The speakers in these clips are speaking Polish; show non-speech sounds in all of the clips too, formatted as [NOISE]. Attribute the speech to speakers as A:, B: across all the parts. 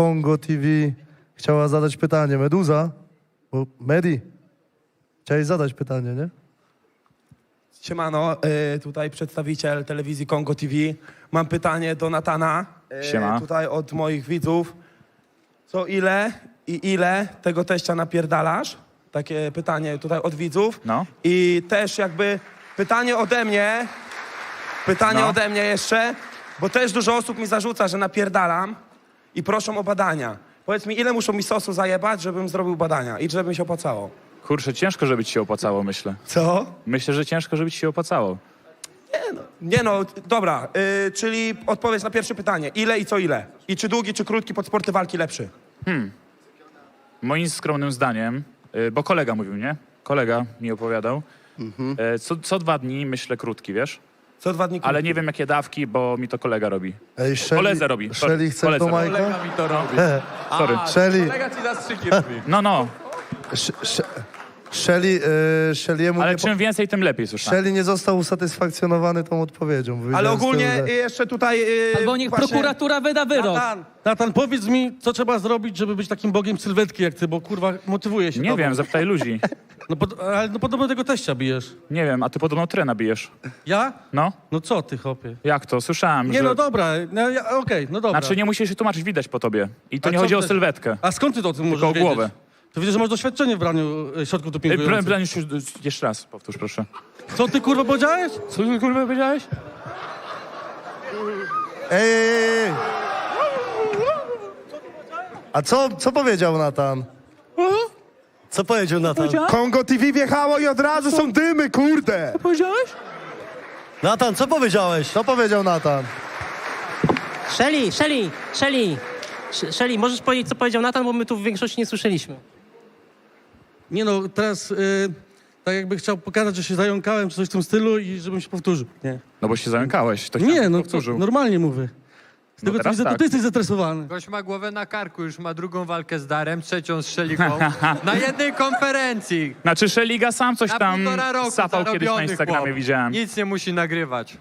A: Kongo TV chciała zadać pytanie. Meduza? Bo Medi, chciałeś zadać pytanie, nie?
B: Siemano, y, tutaj przedstawiciel telewizji Kongo TV. Mam pytanie do Natana. y,
C: Siema.
B: Tutaj od moich widzów. Co ile i ile tego teścia napierdalasz? Takie pytanie tutaj od widzów.
C: No.
B: I też jakby pytanie ode mnie, pytanie
C: No.
B: ode mnie jeszcze, bo też dużo osób mi zarzuca, że napierdalam i proszą o badania. Powiedz mi, ile muszą mi sosu zajebać, żebym zrobił badania i żeby mi się opłacało?
C: Kurczę, ciężko, żeby ci się opłacało, myślę.
B: Co?
C: Myślę, że ciężko, żeby ci się opłacało.
B: Nie no, dobra, y, czyli odpowiedź na pierwsze pytanie. Ile i co ile? I czy długi, czy krótki pod sporty walki lepszy?
C: Moim skromnym zdaniem, y, bo kolega mówił, nie? Kolega mi opowiadał. E, Co, co dwa dni myślę krótki, wiesz?
B: Co dwa dni.
C: Ale nie wiem jakie dawki, bo mi to kolega robi.
A: Ej, Shelly,
C: Koledze robi.
A: Shelly, chcesz
C: Koledze.
A: do Majka?
D: Kolega mi to robi.
A: E, [LAUGHS]
C: Sorry.
A: Shelly,
D: Kolega ci zastrzyki robi.
C: No, no,
A: Sh- Sh- Shelly, e, Shelly'emu
C: ale
A: nie, po-
C: czym więcej, tym lepiej, słyszę.
A: Shelly nie został usatysfakcjonowany tą odpowiedzią.
B: Ale
A: Powiedziałem
B: ogólnie y,
A: że-
B: jeszcze tutaj... y,
E: Albo niech
B: właśnie-
E: prokuratura wyda wyrok.
B: Natan,
F: Natan, powiedz mi, co trzeba zrobić, żeby być takim bogiem sylwetki jak ty, bo kurwa motywuje się
C: Nie
F: tobą.
C: wiem, zapytaj ludzi. [LAUGHS]
F: No, pod, ale no podobno tego teścia bijesz.
C: Nie wiem, a ty podobno trena bijesz.
F: Ja?
C: No,
F: No co ty, chopie?
C: jak to? Słyszałem,
F: Nie
C: że...
F: no dobra, no, ja- okej, no dobra.
C: Znaczy nie musisz się tłumaczyć, widać po tobie. I to
F: A
C: nie
F: co
C: chodzi o
F: ty-
C: sylwetkę.
F: A skąd ty to o tym możesz
C: o
F: wiedzieć?
C: głowę.
F: To widzę, że masz doświadczenie w braniu e, środków
C: Ej,
F: dopingujących.
C: Bra- już- jeszcze raz powtórz, proszę.
F: Co ty kurwa powiedziałeś?
C: Co ty kurwa powiedziałeś?
A: Ej, ej, ej, ej. A co, co powiedział Natan?
G: Co powiedział Natan?
B: Kongo TV wjechało i od razu są dymy, kurde!
C: Powiedziałeś?
G: Natan, co powiedziałeś?
A: Co powiedział Natan?
H: Shelly, Shelly, Shelly, Sh- Shelly, możesz powiedzieć, co powiedział Natan, bo my tu w większości nie słyszeliśmy.
F: Nie no, teraz y, tak jakby chciał pokazać, że się zająkałem czy coś w tym stylu i żebym się powtórzył. Nie,
C: No bo się zająkałeś, to
F: nie
C: chciałem,
F: no,
C: powtórzył.
F: normalnie mówię. Z
C: No
F: tego co
C: teraz
F: widzę, to
C: tak.
F: ty jesteś zestresowany.
D: Gość ma głowę na karku, już ma drugą walkę z Darem, trzecią z Szeliką. Na jednej konferencji.
C: Znaczy Szeliga sam coś
D: Na
C: tam
D: półtora roku
C: sapał kiedyś na
D: zarobiony
C: Instagramie,
D: chłop.
C: widziałem.
D: Nic nie musi nagrywać.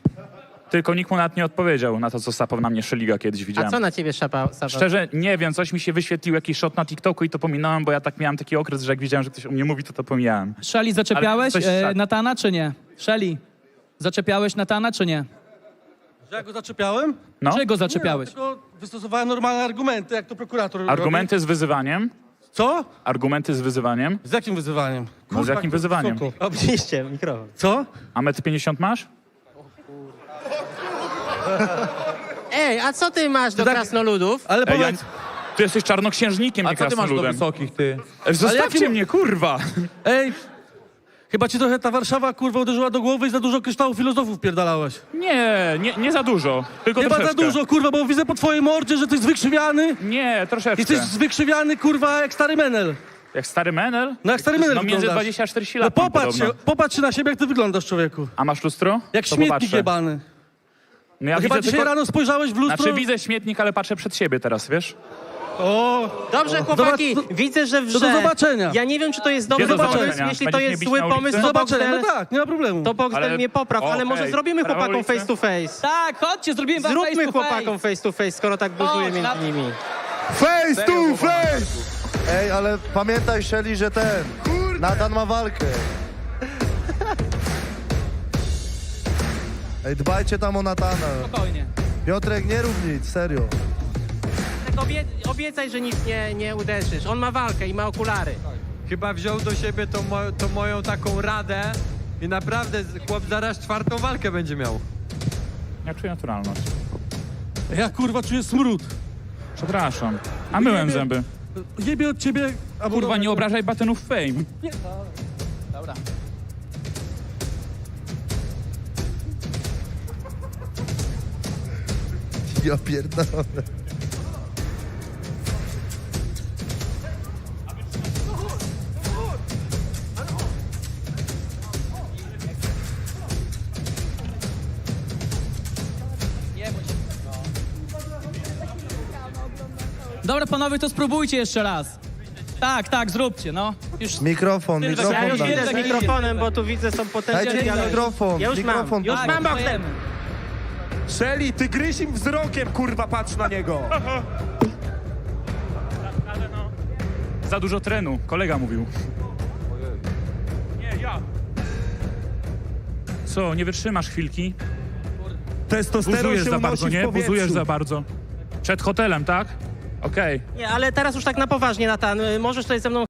C: Tylko nikt mu nawet nie odpowiedział na to, co sapał na mnie Szeliga kiedyś,
H: A
C: widziałem.
H: co na ciebie szapa? Sapa?
C: Szczerze, nie wiem, coś mi się wyświetlił, jakiś shot na TikToku i to pominąłem, bo ja tak miałem taki okres, że jak widziałem, że ktoś o mnie mówi, to to pomijałem.
E: Szeli, zaczepiałeś
C: Ale coś
E: e, Natana, czy nie? Szeli, zaczepiałeś Natana, czy nie?
F: Że ja go zaczepiałem?
C: No,
E: Czego zaczepiałeś?
F: Nie, no, tylko wystosowałem normalne argumenty, jak to prokurator
C: argumenty z wyzywaniem.
F: robi. Co?
C: Argumenty z wyzywaniem.
F: Z jakim wyzywaniem?
C: No z jakim
F: jak
C: wyzywaniem?
F: wysoko.
H: Oczywiście, mikrofon.
F: Co?
C: A metr 50 masz? [LAUGHS]
H: Ej, a co ty masz do
F: tak-
H: krasnoludów?
F: Ale
C: Ej, ja,
F: powiedz,
C: ty jesteś czarnoksiężnikiem,
D: A
C: nie
D: co ty masz do
C: krasnoludem.
D: wysokich, ty?
C: Ej, Zostawcie
F: jakim-
C: mnie, kurwa!
F: ej, chyba ci trochę ta Warszawa kurwa uderzyła do głowy i za dużo kryształów filozofów pierdalałeś.
C: Nie, nie, nie za dużo, tylko
F: Nie ma za
C: troszeczkę.
F: dużo kurwa, bo widzę po twojej mordzie, że jesteś wykrzywiany.
C: Nie, troszeczkę.
F: Jesteś wykrzywiany kurwa jak stary menel.
C: Jak stary menel?
F: No jak stary menel
C: No między
F: wyglądasz.
C: 20 a 40
F: No
C: lat mam
F: popatrz się,
C: podobno.
F: popatrz się na siebie, jak ty wyglądasz człowieku.
C: A masz lustro?
F: Jak
C: To
F: śmietnik
C: popatrzę.
F: jebany.
C: No ja
F: chyba
C: widzę
F: dzisiaj
C: tylko...
F: rano spojrzałeś w lustro.
C: Znaczy widzę śmietnik, ale patrzę przed siebie teraz, wiesz?
F: O,
H: Dobrze, chłopaki,
F: Zobacz-
H: widzę, że
F: do
H: wrze.
F: zobaczenia.
H: Ja nie wiem, czy to jest dobry
C: do
H: pomysł. Jeśli to
C: Będziesz
H: jest
C: mnie
H: zły
C: na
H: pomysł,
C: ulicy?
H: to
F: do zobaczenia,
H: Boxdel,
F: no tak, nie ma problemu.
H: to Boxdel
C: Ale-
H: mnie popraw,
C: O,
H: ale może
C: ej,
H: zrobimy chłopakom
C: ulicy?
H: face to face.
E: Tak, chodźcie, zrobimy wam face
H: Zróbmy
E: to face.
H: chłopakom face to face, skoro tak buzuje
E: Chodź, na-
H: między nimi.
B: Face to face!
A: Ej, ale pamiętaj Shelly, że ten... Natan ma walkę. Ej, dbajcie tam o Natana.
E: Spokojnie.
A: Piotrek, nie rób nic, serio.
H: Obie obiecaj, że nic nie, nie uderzysz. On ma walkę i ma okulary.
D: Chyba wziął do siebie tą, mo tą moją taką radę i naprawdę z- chłop zaraz czwartą walkę będzie miał.
C: Ja czuję naturalność.
F: Ja kurwa czuję smród.
C: Przepraszam. A myłem
F: Jebie-
C: zęby.
F: Jebie od ciebie... albo
C: Kurwa,
F: dobra,
C: nie obrażaj batynów fame.
E: Dobra.
A: Ja pierdolę.
E: Dobra, panowie, to spróbujcie jeszcze raz. Tak, tak, zróbcie, no. Już
A: Mikrofon,
H: Ja już
A: daj.
H: idę z mikrofonem, bo tu widzę, są potężne
A: Dajcie mikrofon,
H: Ja już
A: mikrofon.
H: mam, już
E: Tak,
H: mam Bogdan.
E: dajemy.
B: Szeli, ty gryzim wzrokiem, kurwa, patrz na niego.
C: Za dużo trenu, kolega mówił. Nie, ja. Co, nie wytrzymasz chwilki?
B: Testosteron się
C: za bardzo, nie?
B: powietrzu.
C: Buzujesz za bardzo. Przed hotelem, tak? Okej.
H: Nie, ale teraz już tak na poważnie, Natan, możesz tutaj ze mną